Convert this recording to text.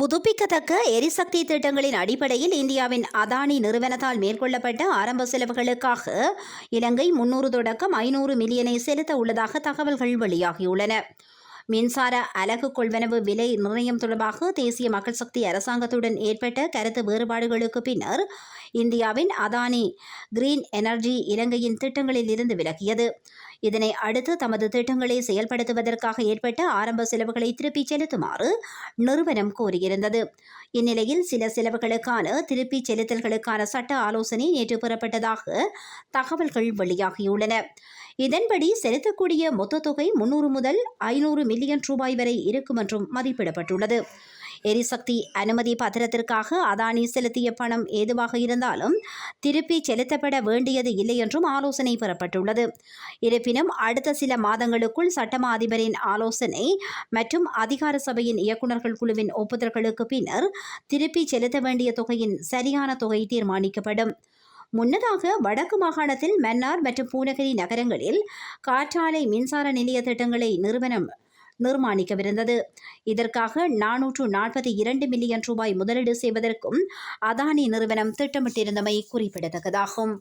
புதுப்பிக்கத்தக்க எரிசக்தி திட்டங்களின் அடிப்படையில் இந்தியாவின் அதானி நிறுவனத்தால் மேற்கொள்ளப்பட்ட ஆரம்ப செலவுகளுக்காக இலங்கை முன்னூறு தொடக்கம் ஐநூறு மில்லியனை செலுத்த உள்ளதாக தகவல்கள் வெளியாகியுள்ளன. மின்சார அலகு கொள்வனவு விலை நிர்ணயம் தொடர்பாக தேசிய மக்கள் சக்தி அரசாங்கத்துடன் ஏற்பட்ட கருத்து வேறுபாடுகளுக்கு பின்னர் இந்தியாவின் அதானி கிரீன் எனர்ஜி இலங்கையின் திட்டங்களில் இருந்து விலகியது. இதனை அடுத்து தமது திட்டங்களை செயல்படுத்துவதற்காக ஏற்பட்ட ஆரம்ப செலவுகளை திருப்பிச் செலுத்துமாறு நிறுவனம் கோரியிருந்தது. இந்நிலையில் சில செலவுகளுக்கான திருப்பிச் செலுத்தல்களுக்கான சட்ட ஆலோசனை நேற்று பெறப்பட்டதாக தகவல்கள் வெளியாகியுள்ளன. இதன்படி செலுத்தக்கூடிய மொத்த தொகை முன்னூறு முதல் ஐநூறு மில்லியன் ரூபாய் வரை இருக்கும் என்றும் மதிப்பிடப்பட்டுள்ளது. எரிசக்தி அனுமதி பத்திரத்திற்காக அதானி செலுத்திய பணம் ஏதுவாக இருந்தாலும் திருப்பி செலுத்தப்பட வேண்டியது இல்லை என்றும் ஆலோசனை பெறப்பட்டுள்ளது. இருப்பினும் அடுத்த சில மாதங்களுக்குள் சட்டமா அதிபரின் ஆலோசனை மற்றும் அதிகார சபையின் இயக்குநர்கள் குழுவின் ஒப்புதல்களுக்கு பின்னர் திருப்பி செலுத்த வேண்டிய தொகையின் சரியான தொகை தீர்மானிக்கப்படும். முன்னதாக வடக்கு மாகாணத்தில் மன்னார் மற்றும் பூநகரி நகரங்களில் காற்றாலை மின்சார நிலைய திட்டங்களை நிறுவனம் நிர்மாணிக்கவிருந்தது. இதற்காக நானூற்று நாற்பத்தி இரண்டு மில்லியன் ரூபாய் முதலீடு செய்வதற்கும் அதானி நிறுவனம் திட்டமிட்டிருந்தமை குறிப்பிடத்தக்கதாகும்.